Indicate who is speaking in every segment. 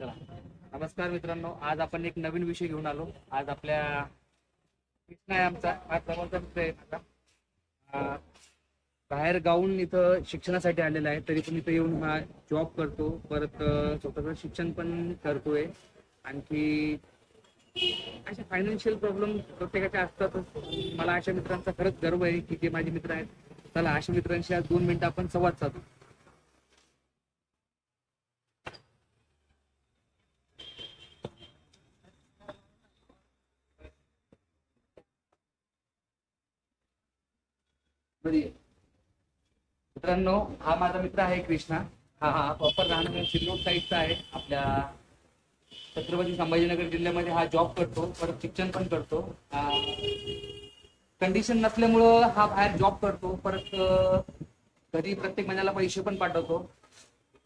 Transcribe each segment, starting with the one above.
Speaker 1: चला. नमस्कार मित्रांनो आज आपण एक नवीन विषय घेऊन आलो. आज आपल्या कृष्णा आहे आमचा. हा जवळचा मित्र आहे माझा. बाहेर गाऊन इथं शिक्षणासाठी आलेला आहे. तरी पण इथं येऊन हा जॉब करतो. परत स्वतःच स्वतःचं शिक्षण पण करतोय. आणखी असे फायनान्शियल प्रॉब्लेम प्रत्येकाचे असतातच. मला अशा मित्रांचा खरंच गर्व आहे की जे माझे मित्र आहेत. चला अशा मित्रांशी आज दोन मिनिटं आपण संवाद साधू. मित्रांनो हा माझा मित्र आहे कृष्णा. हा हा प्रॉपर राहणार सिल्लोड साईडचा आहे आपल्या छत्रपती संभाजीनगर जिल्ह्यामध्ये हा जॉब करतो. परत शिक्षण पण करतो. कंडिशन नसल्यामुळं हा बाहेर जॉब करतो. परत घरी प्रत्येक महिन्याला पैसे पण पाठवतो.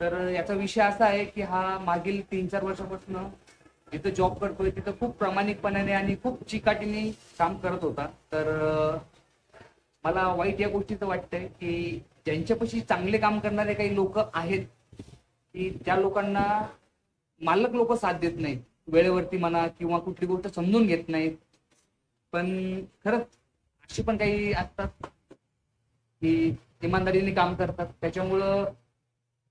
Speaker 1: तर याचा विषय असा आहे की हा मागील तीन चार वर्षापासून जिथं जॉब करतोय तिथं खूप प्रामाणिकपणाने आणि खूप चिकाटीने काम करत होता. तर मला वाईट या गोष्टीचं वाटतंय की ज्यांच्यापाशी चांगले काम करणारे काही लोक आहेत की त्या लोकांना मालक लोक साथ देत नाहीत वेळेवरती म्हणा किंवा कुठली गोष्ट समजून घेत नाहीत. पण खरंच अशी पण काही असतात की इमानदारीने काम करतात. त्याच्यामुळं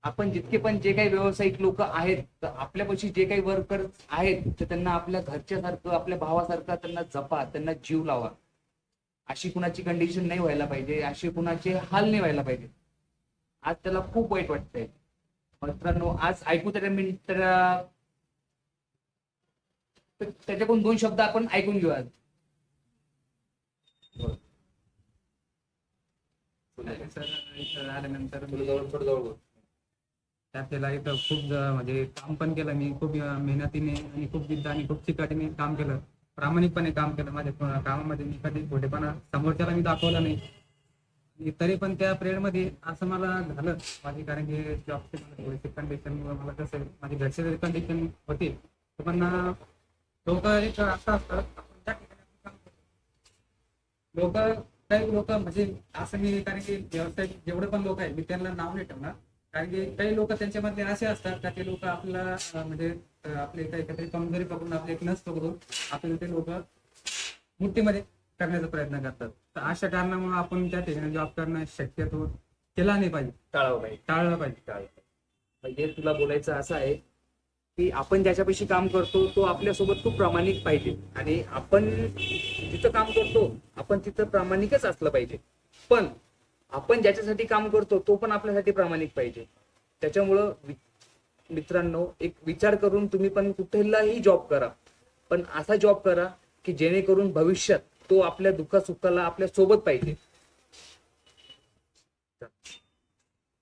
Speaker 1: आपण जितके पण जे काही व्यावसायिक लोक आहेत तर आपल्यापाशी जे काही वर्कर आहेत तर त्यांना आपल्या घरच्यासारखं आपल्या भावासारखं त्यांना जपा त्यांना जीव लावा. अशी कुणाची कंडिशन नाही व्हायला पाहिजे अशी कुणाचे हाल नाही व्हायला पाहिजे. आज त्याला खूप वाईट वाटतंय. मित्रांनो आज ऐकू त्या मिनिट त्याच्याकडून दोन शब्द आपण ऐकून घेऊ आज.
Speaker 2: आल्यानंतर. त्याला इथं खूप ज- म्हणजे काम पण केलं. मी खूप मेहनतीने आणि खूप जिद्द आणि खूप चिकाटीने काम केलं. प्रामाणिकपणे काम केलं. माझ्या कामामध्ये मी कधी खोटेपणा समोरच्याला मी दाखवला नाही. तरी पण त्या पिरियडमध्ये असं मला झालं माझी कारण की जॉबचे थोडीशी कंडिशन मला कसं माझी घरचे जरी कंडिशन होती पण लोक एक असं असतं लोक काही लोक म्हणजे असं मी कारण की व्यवसाय जेवढे पण लोक आहेत मी त्यांना नाव नाही ठेवणार. कारण की काही लोक त्यांच्यामध्ये असे असतात का ते लोक आपल्याला म्हणजे अं, आपले काही काहीतरी कमजोरी पकडून आपले एक नस पकडून आपल्याला ते लोक मुठीमध्ये करण्याचा प्रयत्न करतात. तर अशा कारणामुळे आपण त्या ठिकाणी जॉब करणं शक्यतो केला नाही पाहिजे.
Speaker 1: टाळावं पाहिजे.
Speaker 2: टाळलं पाहिजे.
Speaker 1: पाहिजे. म्हणजे तुला बोलायचं असं आहे की आपण ज्याच्यापाशी काम करतो तो आपल्यासोबत खूप प्रामाणिक पाहिजे. आणि आपण जिथं काम करतो आपण तिथं प्रामाणिकच असलं पाहिजे. पण आपण ज्याच्यासाठी काम करतो तो पण आपल्यासाठी प्रामाणिक पाहिजे. त्याच्यामुळं मित्रांनो एक विचार करून तुम्ही पण कुठेलाही जॉब करा. पण असा जॉब करा की जेणेकरून भविष्यात तो आपल्या दुःखासुखाला आपल्यासोबत पाहिजे.